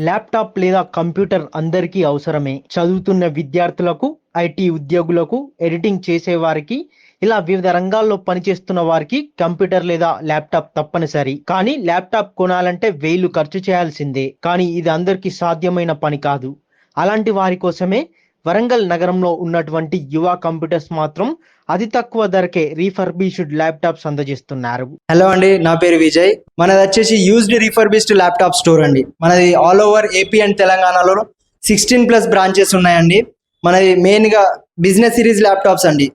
Laptop లేదా computer అందరికీ అవసరమే. చదువుతున్న విద్యార్థులకు ఐటీ ఉద్యోగులకు ఎడిటింగ్ చేసేవారికి ఇలా వివిధ రంగాల్లో పనిచేస్తున్న వారికి కంప్యూటర్ లేదా ల్యాప్టాప్ తప్పనిసరి. కానీ ల్యాప్టాప్ కొనాలంటే వేలు ఖర్చు చేయాల్సిందే. కానీ ఇది అందరికీ సాధ్యమైన పని కాదు. అలాంటి వారి కోసమే వరంగల్ నగరంలో ఉన్నటువంటి యువ కంప్యూటర్స్ మాత్రం అతి తక్కువ ధరకే రీఫర్బిష్డ్ ల్యాప్టాప్స్ అందజేస్తున్నారు. హలో అండి నా పేరు విజయ్. మనది వచ్చేసి యూజ్డ్ రీఫర్బిష్డ్ ల్యాప్టాప్ స్టోర్ అండి. మనది ఆల్ ఓవర్ ఏపీ అండ్ తెలంగాణలో సిక్స్టీన్ ప్లస్ బ్రాంచెస్ ఉన్నాయండి. మనది మెయిన్గా బిజినెస్ సిరీస్ ల్యాప్టాప్స్ అండి.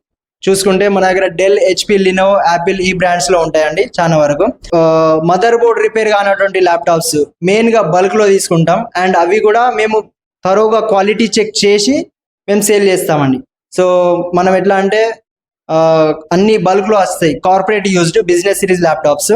చూసుకుంటే మన దగ్గర డెల్ హెచ్పి లినో యాపిల్ ఈ బ్రాండ్స్లో ఉంటాయండి చాలా వరకు. మదర్ బోర్డ్ రిపేర్ కానటువంటి ల్యాప్టాప్స్ మెయిన్గా బల్క్లో తీసుకుంటాం. అండ్ అవి కూడా మేము తరోగా క్వాలిటీ చెక్ చేసి మేము సేల్ చేస్తామండి. సో మనం ఎట్లా అంటే అన్ని బల్క్లో వస్తాయి. Corporate used business series laptops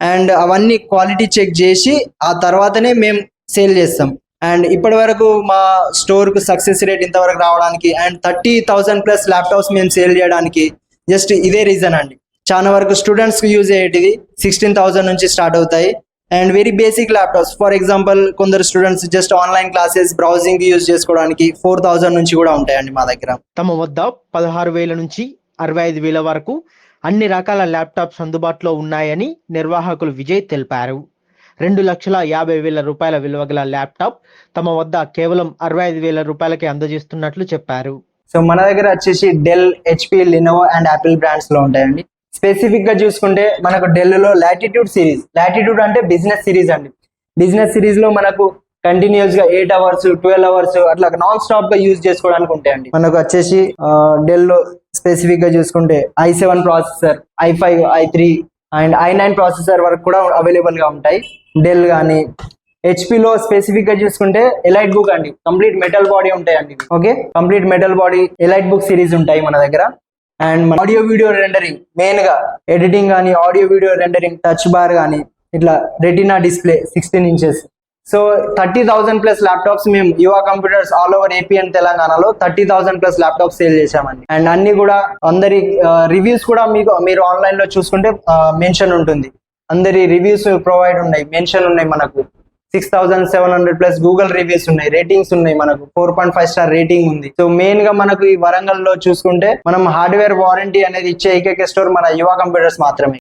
and అవన్నీ క్వాలిటీ చెక్ చేసి ఆ తర్వాతనే మేము సేల్ చేస్తాం. అండ్ ఇప్పటి వరకు మా స్టోర్కు సక్సెస్ రేట్ ఇంతవరకు రావడానికి and thirty thousand plus laptops మేము సేల్ చేయడానికి జస్ట్ ఇదే రీజన్ అండి. చాలా వరకు స్టూడెంట్స్కి యూజ్ అయ్యేటిది సిక్స్టీన్ థౌసండ్ నుంచి స్టార్ట్ అవుతాయి. And very basic laptops for example కొందరు students just online classes browsing use చేసుకోవడానికి ఫోర్ థౌసండ్ నుంచి కూడా ఉంటాయండి మా దగ్గర. తమ వద్ద పదహారు వేల నుంచి అరవై ఐదు వేల వరకు అన్ని రకాల ల్యాప్టాప్స్ అందుబాటులో ఉన్నాయని నిర్వాహకులు విజయ్ తెలిపారు. రెండు లక్షల యాభై వేల రూపాయల విలువ గల ల్యాప్టాప్ తమ వద్ద కేవలం అరవై ఐదు వేల రూపాయలకి అందజేస్తున్నట్లు చెప్పారు. సో మన దగ్గర వచ్చేసి Dell HP Lenovo and Apple బ్రాండ్స్లో ఉంటాయండి. స్పెసిఫిక్గా చూసుకుంటే మనకు డెల్లో లాటిట్యూడ్ సిరీస్ లాటిట్యూడ్ అంటే బిజినెస్ సిరీస్ అండి. బిజినెస్ సిరీస్లో మనకు కంటిన్యూస్గా ఎయిట్ అవర్స్ ట్వెల్వ్ అవర్స్ అట్లా నాన్ స్టాప్గా యూజ్ చేసుకోవడానికి ఉంటాయండి మనకు వచ్చేసి డెల్లో స్పెసిఫిక్గా చూసుకుంటే i seven processor i five i three and i nine processor వరకు కూడా అవైలబుల్గా ఉంటాయి. డెల్ కానీ హెచ్పిలో స్పెసిఫిక్గా చూసుకుంటే ఎలైట్ బుక్ అండి. కంప్లీట్ మెటల్ బాడీ ఉంటాయండి okay complete metal body EliteBook series ఉంటాయి మన దగ్గర. అండ్ ఆడియో వీడియో రెండరింగ్ మెయిన్గా ఎడిటింగ్ కానీ audio video rendering touch bar కానీ ఇట్లా retina display sixteen inches so thirty thousand plus laptops మేము Yuva computers all over AP and తెలంగాణలో thirty thousand plus laptops sale చేశామండి. అండ్ అన్ని కూడా అందరి రివ్యూస్ కూడా మీకు మీరు ఆన్లైన్లో చూసుకుంటే మెన్షన్ ఉంటుంది. అందరి రివ్యూస్ ప్రొవైడ్ ఉన్నాయి మెన్షన్ ఉన్నాయి మనకు. Six thousand seven hundred plus Google reviews ఉన్నాయి రేటింగ్స్ ఉన్నాయి మనకు. Four point five star rating ఉంది. సో మెయిన్గా మనకు ఈ వరంగల్లో చూసుకుంటే మనం హార్డ్వేర్ వారంటీ అనేది ఇచ్చే ఏకైక స్టోర్ మన యువ కంప్యూటర్స్ మాత్రమే.